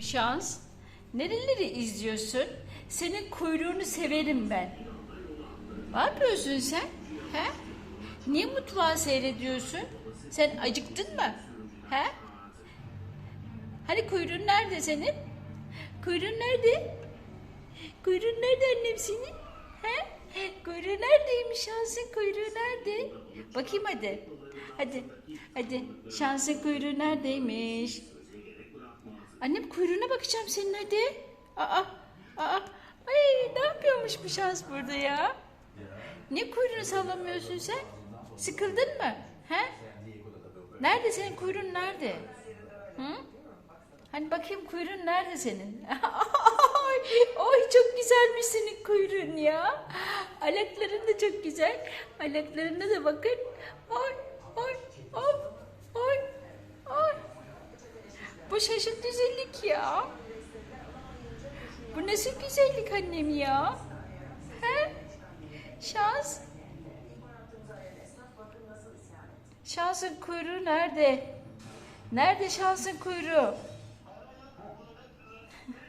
Şans. Nereleri izliyorsun? Senin kuyruğunu severim ben. Ne yapıyorsun sen? He? Niye mutfağı seyrediyorsun? Sen acıktın mı? He? Hani kuyruğun nerede senin? Kuyruğun nerede? Kuyruğun nerede annem senin? He? Kuyruğu neredeymiş şansın kuyruğu nerede? Bakayım hadi. Hadi. Hadi. Şansın kuyruğu neredeymiş? Annem kuyruğuna bakacağım senin hadi. Aa, aa. Ay ne yapıyormuş bu şans burada ya? Ne kuyruğunu sallamıyorsun sen? Sıkıldın mı? He? Nerede senin kuyruğun nerede? Hı? Hani bakayım kuyruğun nerede senin? Ay, Oy çok güzelmiş senin kuyruğun ya. Ayakların da çok güzel. Ayaklarına da bakın. Ay ay ay ay ay. Bu şaşırt güzellik ya. Bu nasıl güzellik annem ya? He? Şans. Şansın kuyruğu nerede? Nerede şansın kuyruğu?